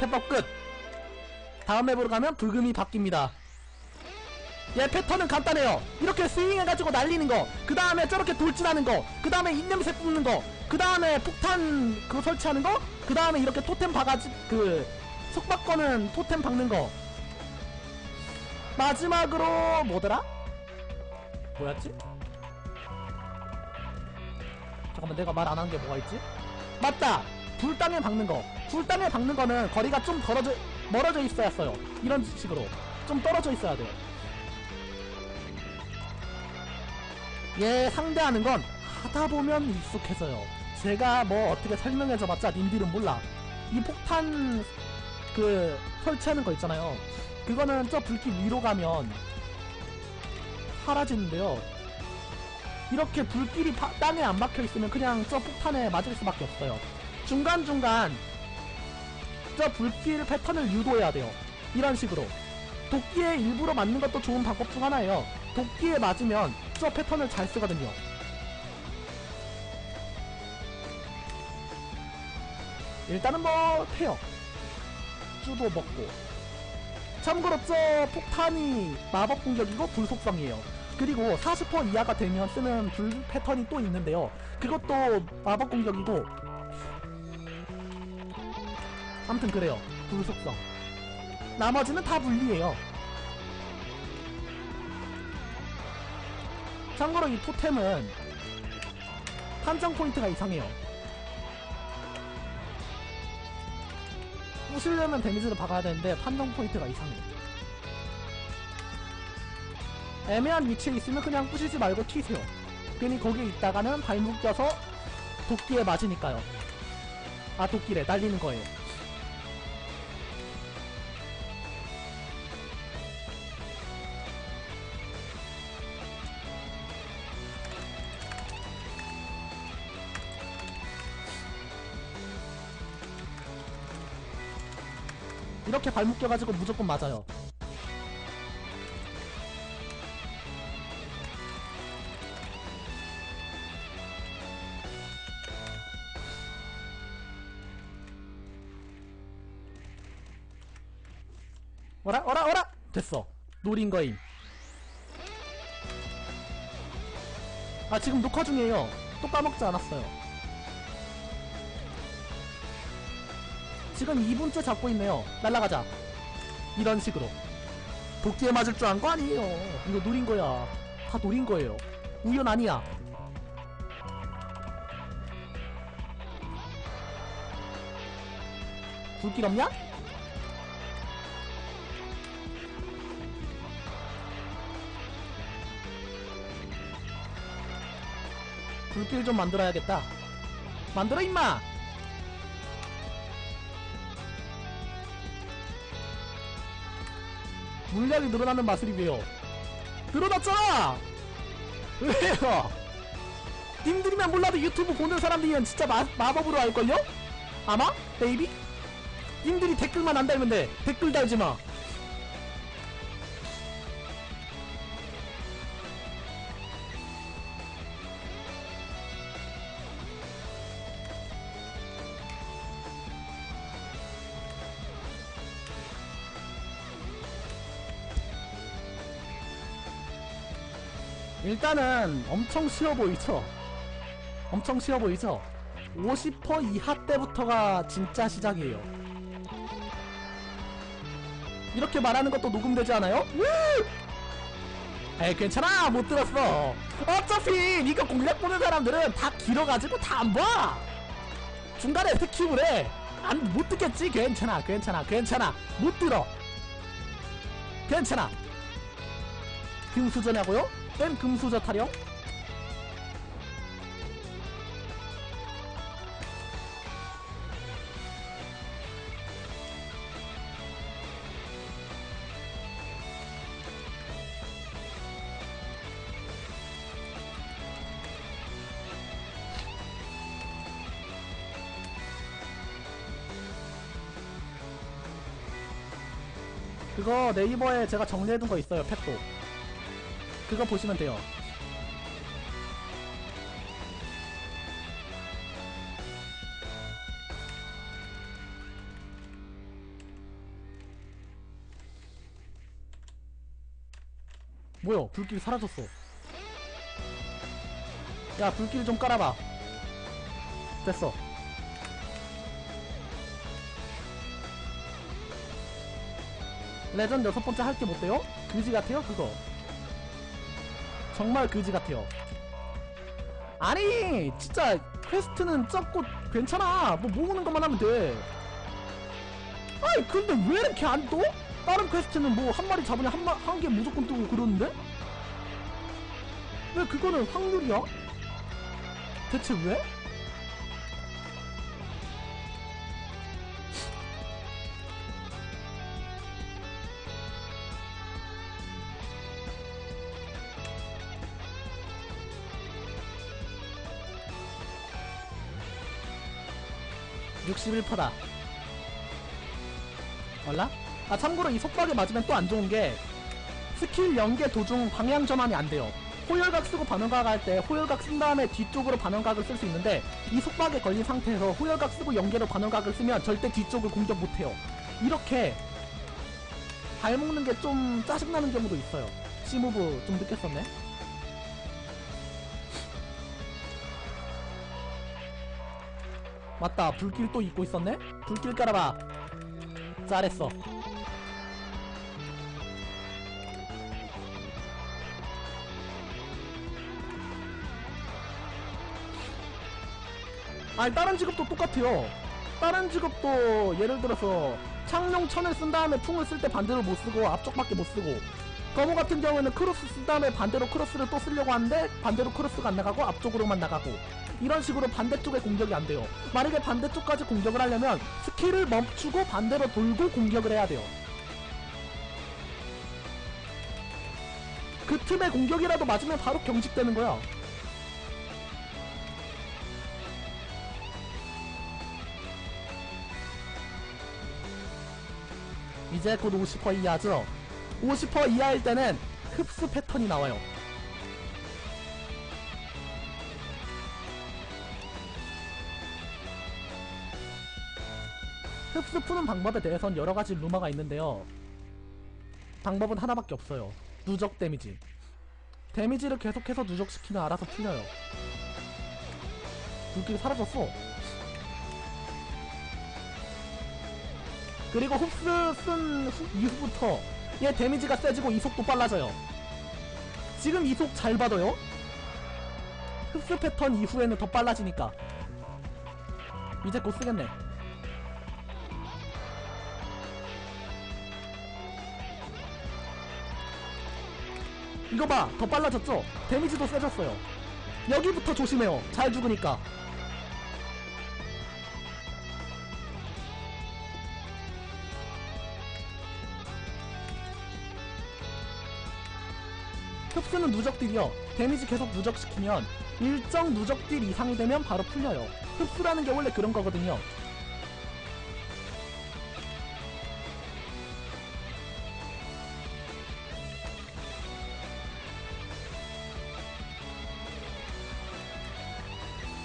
탭법 끝 다음 맵으로 가면 불금이 바뀝니다 얘 패턴은 간단해요 이렇게 스윙해가지고 날리는 거그 다음에 저렇게 돌진하는 거그 다음에 입냄새 뿜는 거그 다음에 폭탄 그거 설치하는 거그 다음에 이렇게 토템 박아지 그 속박거는 토템 박는 거 마지막으로 뭐더라? 뭐였지? 잠깐만 내가 말 안 한 게 뭐가 있지? 맞다! 불땅에 박는 거. 불땅에 박는 거는 거리가 좀 떨어져 멀어져 있어야 써요. 이런 식으로. 좀 떨어져 있어야 돼요. 얘 상대하는 건 하다 보면 익숙해져요. 제가 뭐 어떻게 설명해줘봤자 님들은 몰라. 이 폭탄 그 설치하는 거 있잖아요. 그거는 저 불길 위로 가면 사라지는데요. 이렇게 불길이 파- 땅에 안 박혀 있으면 그냥 저 폭탄에 맞을 수밖에 없어요 중간중간 저 불길 패턴을 유도해야 돼요. 이런 식으로. 도끼에 일부러 맞는 것도 좋은 방법 중 하나예요. 도끼에 맞으면 저 패턴을 잘 쓰거든요. 일단은 뭐 태요. 쭈도 먹고. 참고로 저 폭탄이 마법 공격이고 불 속성이에요. 그리고 40% 이하가 되면 쓰는 불 패턴이 또 있는데요. 그것도 마법 공격이고 아무튼 그래요. 불 속성. 나머지는 다 물리예요. 참고로 이 토템은 판정 포인트가 이상해요. 부시려면 데미지를 박아야 되는데 판정 포인트가 이상해 애매한 위치에 있으면 그냥 부시지 말고 튀세요. 괜히 거기에 있다가는 발목 껴서 도끼에 맞으니까요. 아 도끼래. 날리는 거예요 이렇게 발목 껴가지고 무조건 맞아요. 어라 어라 어라! 됐어. 노린 거임. 아 지금 녹화 중이에요. 또 까먹지 않았어요 지금 2분째 잡고 있네요. 날라가자. 이런 식으로. 도끼에 맞을 줄 안 거 아니에요. 이거 노린 거야. 다 노린 거예요. 우연 아니야. 불길 없냐? 불길 좀 만들어야겠다. 만들어 임마 물량이 늘어나는 마술이 왜요 늘어났잖아 왜요 님들이면 몰라도 유튜브 보는 사람들이면 진짜 마, 마법으로 알걸요? 아마? 베이비? 님들이 댓글만 안 달면 돼 댓글 달지마 일단은 엄청 쉬워 보이죠? 엄청 쉬워 보이죠? 50% 이하 때부터가 진짜 시작이에요. 이렇게 말하는 것도 녹음되지 않아요? 에이 괜찮아 못 들었어 어차피 니가 공략 보는 사람들은 다 길어가지고 다 안 봐! 중간에 스킵을 해! 안, 못 듣겠지? 괜찮아 괜찮아 괜찮아 못 들어 괜찮아 금수저냐고요? 뺀 금수저 타령? 그거 네이버에 제가 정리해둔 거 있어요 팩도 그거 보시면 돼요. 뭐야 불길 사라졌어 야 불길 좀 깔아봐 됐어 레전드 여섯 번째 할 게 못돼요? 그지 같아요 그거 정말 그지 같아요 아니 진짜 퀘스트는 적고 괜찮아 뭐 모으는 것만 하면 돼 아니 근데 왜 이렇게 안 떠? 다른 퀘스트는 뭐 한 마리 잡으면 한, 마, 한 개 무조건 뜨고 그러는데? 왜 그거는 확률이야? 대체 왜? (61%다) 몰라? 아 참고로 이 속박에 맞으면 또 안 좋은 게 스킬 연계 도중 방향 전환이 안 돼요. 호열각 쓰고 반원각 할 때 호열각 쓴 다음에 뒤쪽으로 반원각을 쓸 수 있는데 이 속박에 걸린 상태에서 호열각 쓰고 연계로 반원각을 쓰면 절대 뒤쪽을 공격 못해요. 이렇게 발 먹는 게 좀 짜증나는 경우도 있어요. 시무브 좀 느꼈었네. 맞다 불길 또 잊고 있었네? 불길 깔아봐. 잘했어. 아니 다른 직업도 똑같아요. 다른 직업도 예를 들어서 창룡 천을 쓴 다음에 풍을 쓸 때 반대로 못 쓰고 앞쪽밖에 못 쓰고 거모 같은 경우에는 크로스 쓴 다음에 반대로 크로스를 또 쓰려고 하는데 반대로 크로스가 안 나가고 앞쪽으로만 나가고 이런 식으로 반대쪽에 공격이 안 돼요. 만약에 반대쪽까지 공격을 하려면 스킬을 멈추고 반대로 돌고 공격을 해야 돼요. 그 틈에 공격이라도 맞으면 바로 경직되는 거야. 이제 곧 50% 이하죠? 50% 이하일 때는 흡수 패턴이 나와요 흡수 푸는 방법에 대해선 여러가지 루머가 있는데요. 방법은 하나밖에 없어요. 누적 데미지. 데미지를 계속해서 누적시키면 알아서 풀려요. 불길이 사라졌어. 그리고 흡수 쓴 후- 이후부터 얘 데미지가 세지고 이속도 빨라져요. 지금 이속 잘 받아요? 흡수 패턴 이후에는 더 빨라지니까. 이제 곧 쓰겠네 이거 봐 더 빨라졌죠? 데미지도 세졌어요. 여기부터 조심해요. 잘 죽으니까. 흡수는 누적딜이요. 데미지 계속 누적시키면 일정 누적딜 이상이 되면 바로 풀려요. 흡수라는 게 원래 그런 거거든요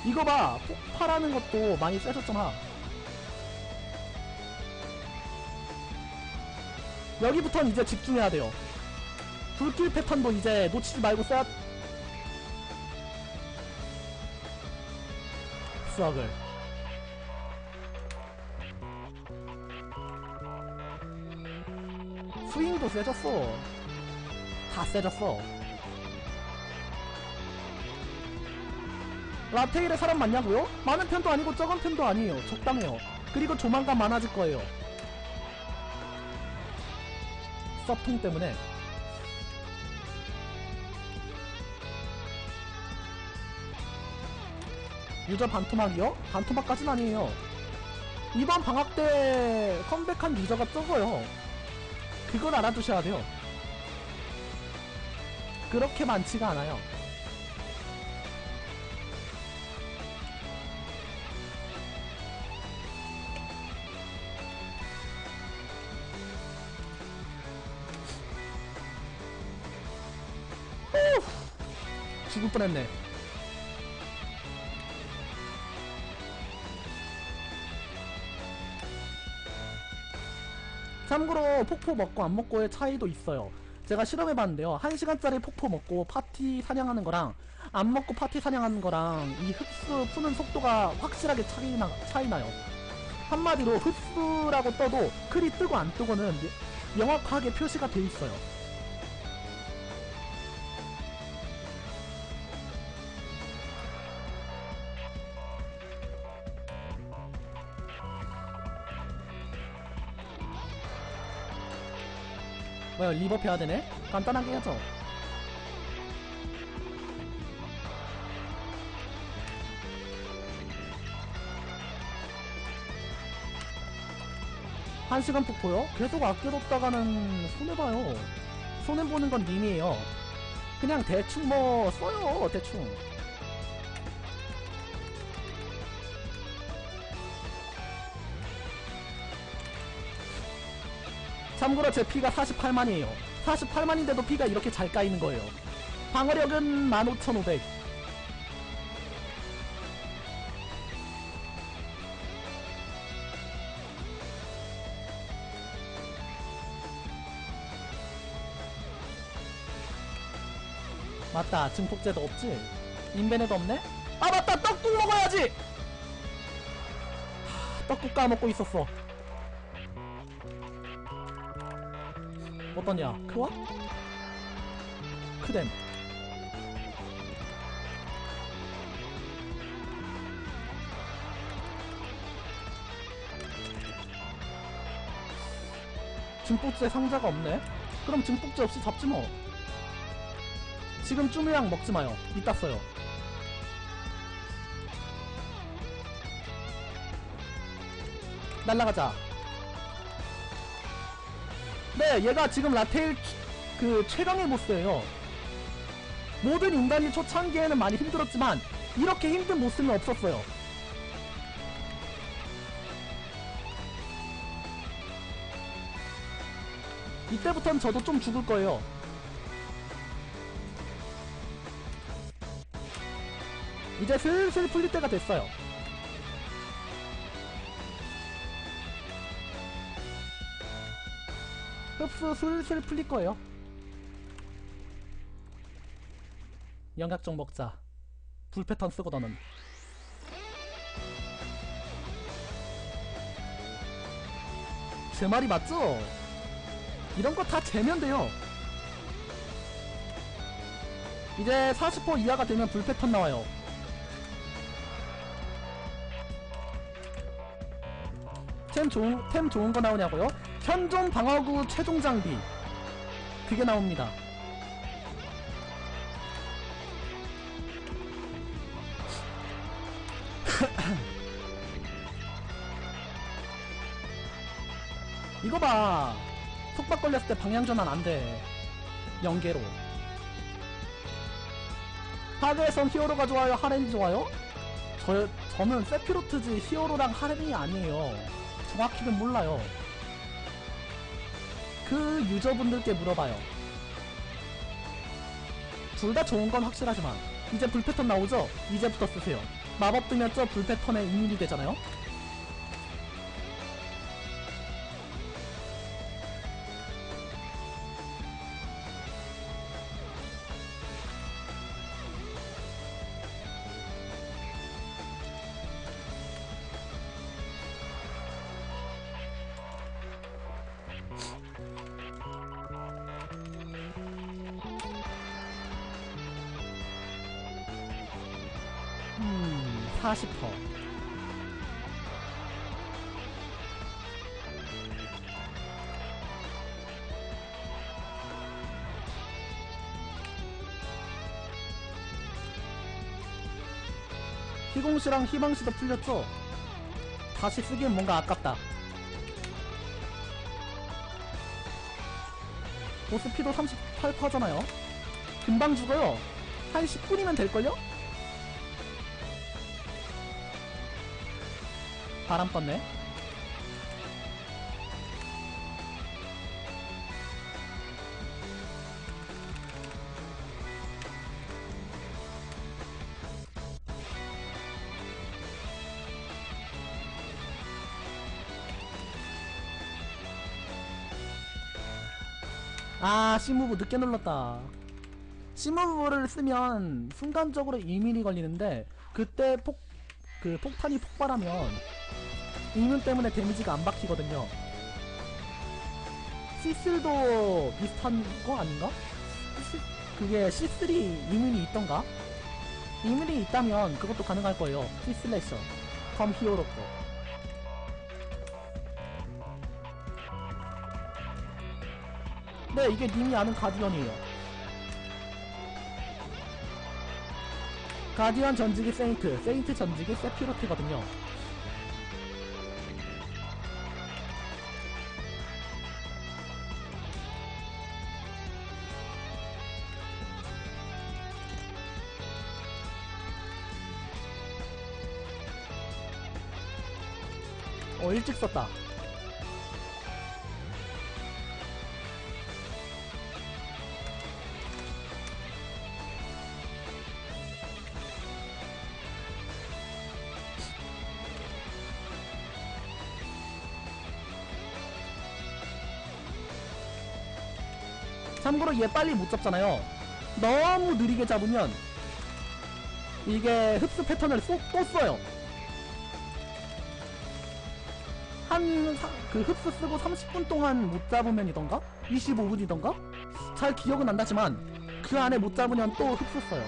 이거 봐. 폭발하는 것도 많이 세졌잖아. 여기부터는 이제 집중해야 돼요. 불길 패턴도 이제 놓치지 말고 써야 썩을. 스윙도 세졌어. 다 세졌어 라테일에 사람 많냐고요? 많은 편도 아니고 적은 편도 아니에요 적당해요 그리고 조만간 많아질 거예요 섭통 때문에 유저 반토막이요? 반토막까진 아니에요. 이번 방학 때 컴백한 유저가 적어요. 그걸 알아두셔야 돼요. 그렇게 많지가 않아요. 뻔했네. 참고로 폭포 먹고 안 먹고의 차이도 있어요. 제가 실험해봤는데요. 1시간짜리 폭포 먹고 파티 사냥하는 거랑 안 먹고 파티 사냥하는 거랑 이 흡수 푸는 속도가 확실하게 차이, 나, 차이 나요. 한마디로 흡수라고 떠도 클이 뜨고 안 뜨고는 명확하게 표시가 돼 있어요. 뭐야 리버프 해야 되네? 간단하게 해야죠. 한 시간 폭포요? 계속 아껴뒀다가는 손해봐요. 손해보는 건 님이에요. 그냥 대충 뭐 써요, 대충. 참고로 제 피가 48만이에요. 48만인데도 피가 이렇게 잘 까이는 거예요. 방어력은 15,500. 맞다. 증폭제도 없지? 인벤에도 없네? 아 맞다. 떡국 먹어야지! 하, 떡국 까먹고 있었어 어떠냐 크와? 크뎀 증폭제 상자가 없네 그럼 증폭제 없이 잡지 뭐 지금 쭈무양 먹지 마요. 이따 써요. 날라가자. 네, 얘가 지금 라테일 추- 그 최강의 보스예요. 모든 인간이 초창기에는 많이 힘들었지만 이렇게 힘든 보스는 없었어요. 이때부터는 저도 좀 죽을 거예요. 이제 슬슬 풀릴 때가 됐어요. 흡수 슬슬 풀릴 거예요. 영약정 먹자. 불 패턴 쓰고더는. 제 말이 맞죠? 이런 거 다 재면 돼요. 이제 40% 이하가 되면 불 패턴 나와요. 템 좋은 템 좋은 거 나오냐고요? 현존 방어구 최종 장비 그게 나옵니다. 이거 봐. 속박 걸렸을 때 방향 전환 안 돼. 연계로. 파괴선 히어로가 좋아요? 하렌이 좋아요? 저, 저는 세피로트지 히어로랑 하렌이 아니에요. 정확히는 몰라요. 그 유저분들께 물어봐요. 둘 다 좋은 건 확실하지만 이제 불 패턴 나오죠? 이제부터 쓰세요. 마법 뜨면 저 불 패턴에 이민이 되잖아요? 희공시랑 희망시도 풀렸죠? 다시 쓰기엔 뭔가 아깝다. 보스피도 38%잖아요? 금방 죽어요. 한 10분이면 될걸요? 바람 떴네. 아 C무브 늦게 눌렀다. C무브를 쓰면 순간적으로 2mm 걸리는데 그때 폭 그 폭탄이 폭발하면 이문 때문에 데미지가 안 박히거든요. C3도 비슷한 거 아닌가? C- 그게 C3 이문이 있던가? 이문이 있다면 그것도 가능할 거예요. C 슬래셔. 컴 히어로 거 네, 이게 님이 아는 가디언이에요. 가디언 전직이 세인트, 세인트 전직이 세피로트거든요. 어, 일찍 썼다. 참고로 얘 빨리 못 잡잖아요. 너무 느리게 잡으면 이게 흡수 패턴을 쏙, 또 써요. 한, 사- 그 흡수 쓰고 30분 동안 못 잡으면이던가? 25분이던가? 잘 기억은 안 나지만 그 안에 못 잡으면 또 흡수 써요.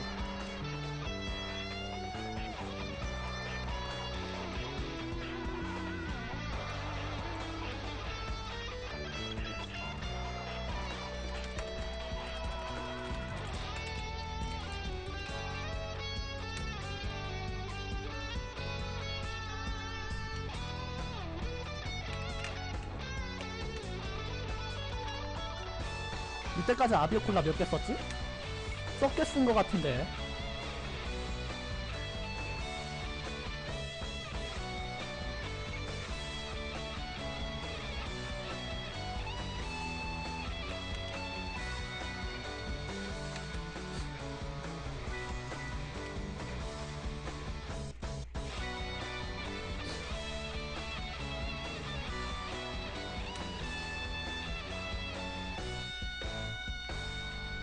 이때까지 아비오콜라 몇 개 썼지? 썩게 쓴 것 같은데.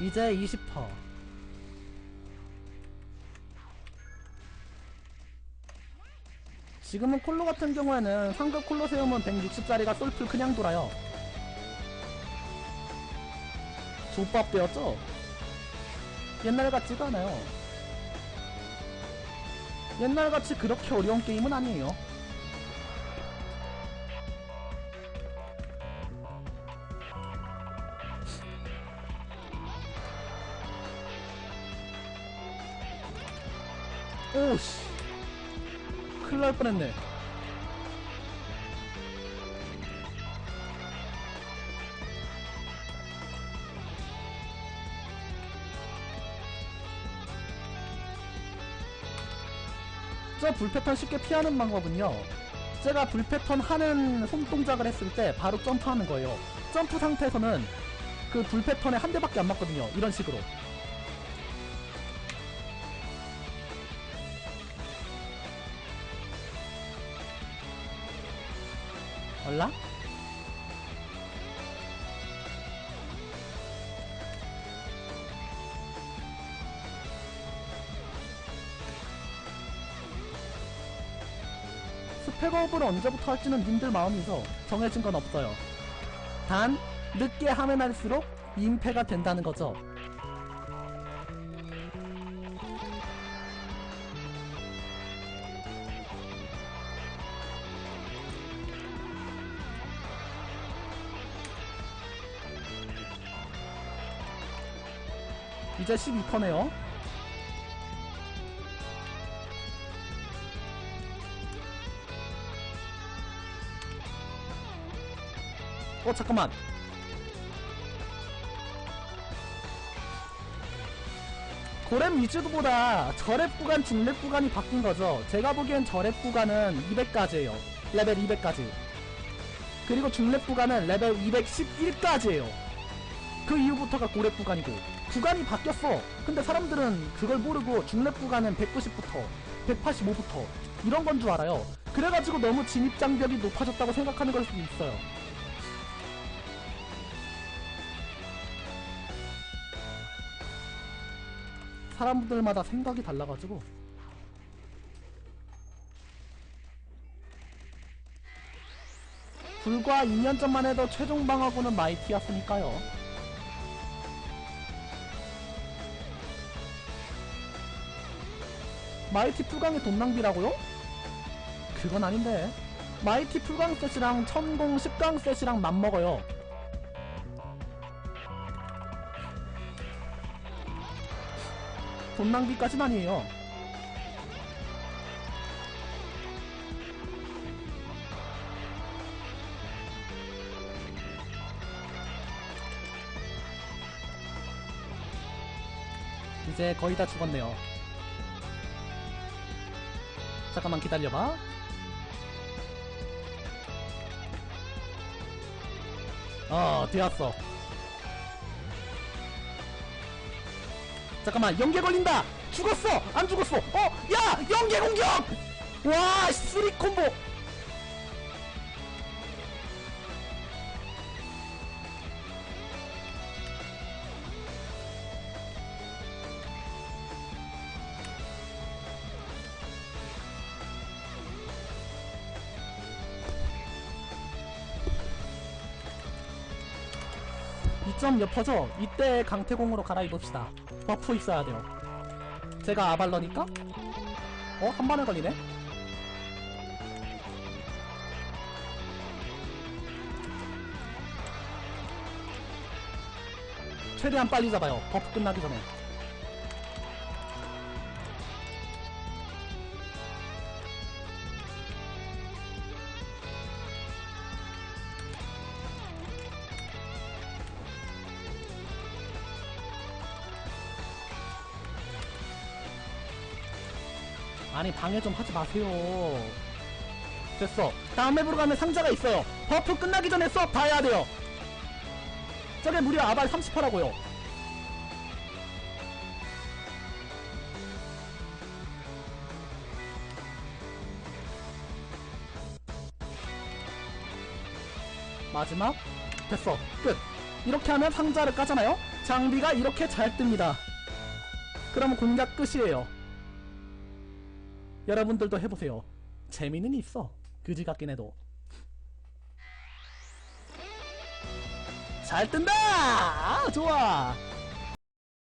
이제 20%. 지금은 콜로 같은 경우에는 상급 콜로세움은 160짜리가 솔플 그냥 돌아요. 족밥 되었죠? 옛날 같지가 않아요. 옛날같이 그렇게 어려운 게임은 아니에요. 오씨. 큰일 날 뻔했네. 저 불패턴 쉽게 피하는 방법은요. 제가 불패턴 하는 손동작을 했을 때 바로 점프하는 거예요. 점프 상태에서는 그 불패턴에 한 대밖에 안 맞거든요. 이런 식으로 얼라? 스펙업을 언제부터 할지는 님들 마음이서 정해진 건 없어요. 단 늦게 하면 할수록 민폐가 된다는 거죠. 이제 12%네요. 어 잠깐만. 고렘 위주도보다 저랩 구간, 중랩 구간이 바뀐 거죠. 제가 보기엔 저랩 구간은 200까지예요. 레벨 200까지. 그리고 중랩 구간은 레벨 211까지예요. 그 이후부터가 고랩 구간이고 구간이 바뀌었어. 근데 사람들은 그걸 모르고 중랩 구간은 190부터 185부터 이런 건 줄 알아요. 그래가지고 너무 진입장벽이 높아졌다고 생각하는 걸 수도 있어요. 사람들마다 생각이 달라가지고. 불과 2년 전만 해도 최종방하고는 마이티였으니까요. 마이티 풀강의 돈 낭비라고요? 그건 아닌데. 마이티 풀강 셋이랑 천공 10강 셋이랑 맞먹어요. 돈 낭비까진 아니에요. 이제 거의 다 죽었네요. 잠깐만 기다려봐. 어, 되었어. 잠깐만, 연계 걸린다! 죽었어! 안 죽었어! 어! 야! 연계 공격! 와, 쓰리 콤보! 이점 엿퍼져 이때 강태공으로 갈아입읍시다 버프 있어야 돼요 제가 아발러니까? 어? 한 번에 걸리네? 최대한 빨리 잡아요 버프 끝나기 전에 아니 방해 좀 하지 마세요. 됐어. 다음 맵으로 가면 상자가 있어요. 버프 끝나기 전에 써 봐야 돼요. 저게 무려 아발 38하고요. 마지막. 됐어. 끝. 이렇게 하면 상자를 까잖아요? 장비가 이렇게 잘 뜹니다. 그럼 공략 끝이에요 여러분들도 해보세요. 재미는 있어. 그지 같긴 해도. 잘 뜬다! 아, 좋아!